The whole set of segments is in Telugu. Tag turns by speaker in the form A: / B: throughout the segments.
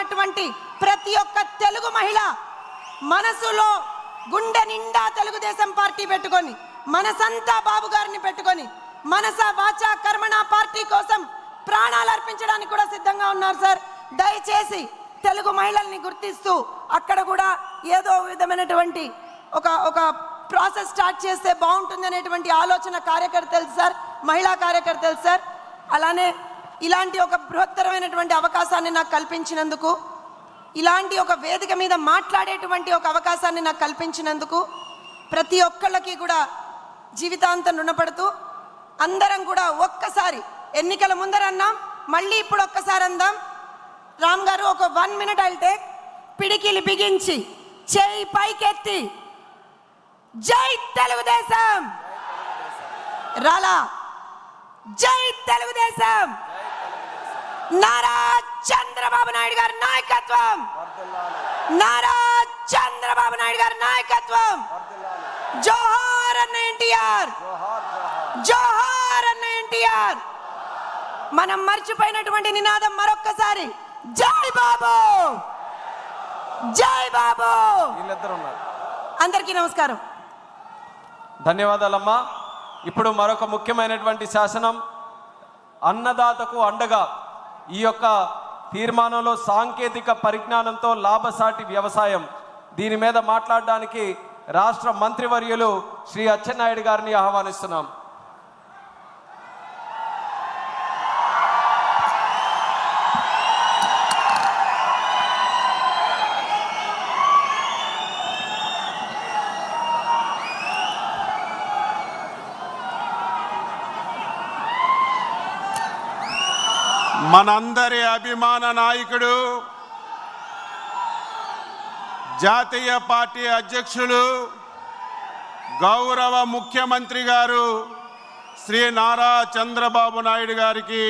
A: ఉన్నటువంటి ప్రతి ఒక్క తెలుగు మహిళ మనసులో గుండె నిండా తెలుగుదేశం పార్టీ పెట్టుకొని మనసంతా బాబు గారిని పెట్టుకొని మనస వాచ కర్మణ పార్టీ కోసం ప్రాణాలు అర్పించడానికి కూడా సిద్ధంగా ఉన్నారు సార్. దయచేసి తెలుగు మహిళల్ని గుర్తిస్తూ అక్కడ కూడా ఏదో విధమైనటువంటి ఒక ఒక ప్రాసెస్ స్టార్ట్ చేస్తే బాగుంటుంది అనేటువంటి ఆలోచన కార్యకర్తలు సార్ మహిళా కార్యకర్తలు సార్. అలానే ఇలాంటి ఒక బృహత్తరమైనటువంటి అవకాశాన్ని నాకు కల్పించినందుకు ఇలాంటి ఒక వేదిక మీద మాట్లాడేటువంటి ఒక అవకాశాన్ని నాకు కల్పించినందుకు ప్రతి ఒక్కళ్ళకి కూడా జీవితాంతం రుణపడుతూ అందరం కూడా ఒక్కసారి ఎన్నికల ముందర అన్నాం మళ్ళీ ఇప్పుడు ఒక్కసారి అందాం. రామ్ గారు ఒక వన్ మినిట్ అయితే పిడికిలు పిడికిలి బిగించి చేయి పైకెత్తి. జై తెలుగుదేశం! రాలా! జై తెలుగుదేశం! నారా చంద్రబాబు నాయుడు గారి నాయకత్వం. నారా చంద్రబాబు నాయుడు గారి నాయకత్వం. జోహార్ అన్న ఎన్టీఆర్. జోహార్ అన్న ఎన్టీఆర్. మనం మర్చిపోయినటువంటి నినాదం మరొక్కసారి. జై బాబు! జై బాబు! అందరికీ నమస్కారం.
B: ధన్యవాదాలమ్మా. ఇప్పుడు మరొక ముఖ్యమైనటువంటి శాసనం అన్నదాతకు అండగా ఈ యొక్క తీర్మానంలో సాంకేతిక పరిజ్ఞానంతో లాభసాటి వ్యవసాయం. దీని మీద మాట్లాడడానికి రాష్ట్ర మంత్రివర్యులు శ్రీ అచ్చెన్నాయుడు గారిని ఆహ్వానిస్తున్నాం.
C: మనందరి అభిమాన నాయకుడు జాతీయ పార్టీ అధ్యక్షులు గౌరవ ముఖ్యమంత్రి గారు శ్రీ నారా చంద్రబాబు నాయుడు గారికి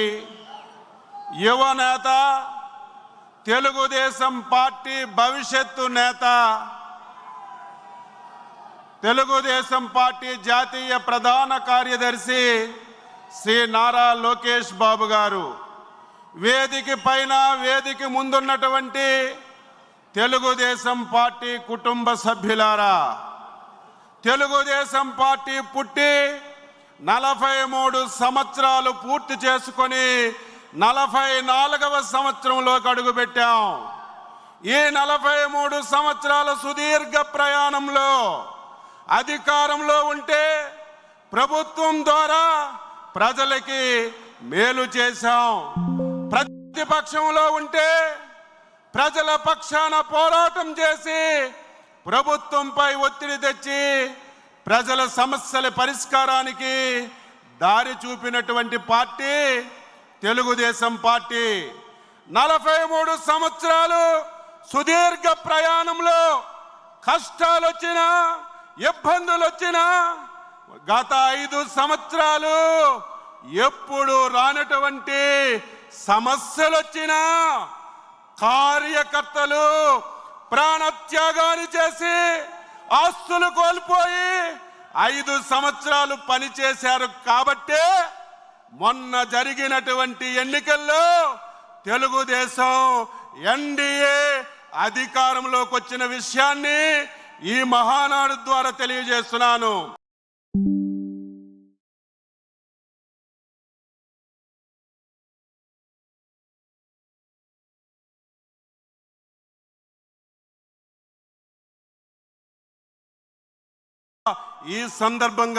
C: యువ నేత తెలుగుదేశం పార్టీ భవిష్యత్తు నేత తెలుగుదేశం పార్టీ జాతీయ ప్రధాన కార్యదర్శి శ్రీ నారా లోకేష్ బాబు గారు. వేదిక పైన వేదిక ముందున్నటువంటి తెలుగుదేశం పార్టీ కుటుంబ సభ్యులారా తెలుగుదేశం పార్టీ పుట్టి నలభై మూడు సంవత్సరాలు పూర్తి చేసుకొని నలభై నాలుగవ సంవత్సరంలోకి అడుగుపెట్టాం. ఈ నలభై మూడు సంవత్సరాల సుదీర్ఘ ప్రయాణంలో అధికారంలో ఉంటే ప్రభుత్వం ద్వారా ప్రజలకి మేలు చేశాం. ప్రతిపక్షంలో ఉంటే ప్రజల పక్షాన పోరాటం చేసి ప్రభుత్వంపై ఒత్తిడి తెచ్చి ప్రజల సమస్యల పరిష్కారానికి దారి చూపినటువంటి పార్టీ తెలుగుదేశం పార్టీ. నలభై మూడు సంవత్సరాలు సుదీర్ఘ ప్రయాణంలో కష్టాలు వచ్చినా ఇబ్బందులు వచ్చినా గత ఐదు సంవత్సరాలు ఎప్పుడు రానటువంటి సమస్యలు వచ్చినా కార్యకర్తలు ప్రాణత్యాగాన్ని చేసి ఆస్తులు కోల్పోయి ఐదు సంవత్సరాలు పనిచేశారు కాబట్టే మొన్న జరిగినటువంటి ఎన్నికల్లో తెలుగుదేశం ఎన్డీఏ అధికారంలోకి వచ్చిన విషయాన్ని ఈ మహానాడు ద్వారా తెలియజేస్తున్నాను. ఈ సందర్భంగా